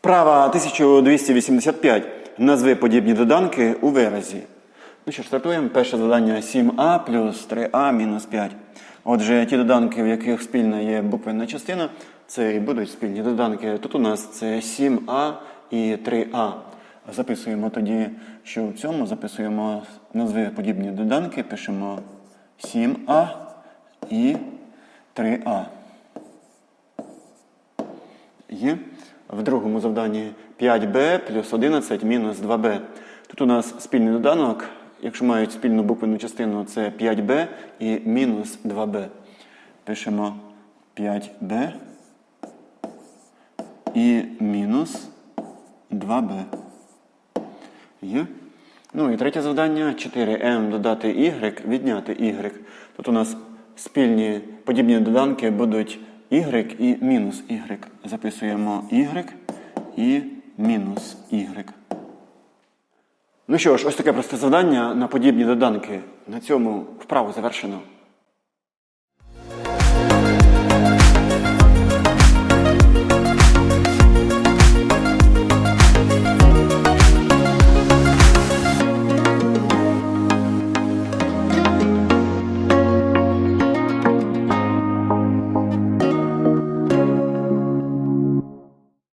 Вправа 1285. Назви подібні доданки у виразі. Ну що ж, стартуємо. Перше завдання 7а плюс 3а мінус 5. Отже, ті доданки, в яких спільна є буквенна частина, це і будуть спільні доданки. Тут у нас це 7а і 3а. Записуємо тоді, що в цьому записуємо назви подібні доданки, пишемо 7а і 3а. Є. В другому завданні 5b плюс 11 мінус 2b. Тут у нас спільний доданок. Якщо мають спільну буквену частину, це 5b і мінус 2b. Пишемо 5b і мінус 2b. Є. Ну і третє завдання 4m додати y, відняти y. Тут у нас спільні подібні доданки будуть y і мінус y. Записуємо y і мінус y. Ну що ж, ось таке просте завдання на подібні доданки. На цьому вправу завершено.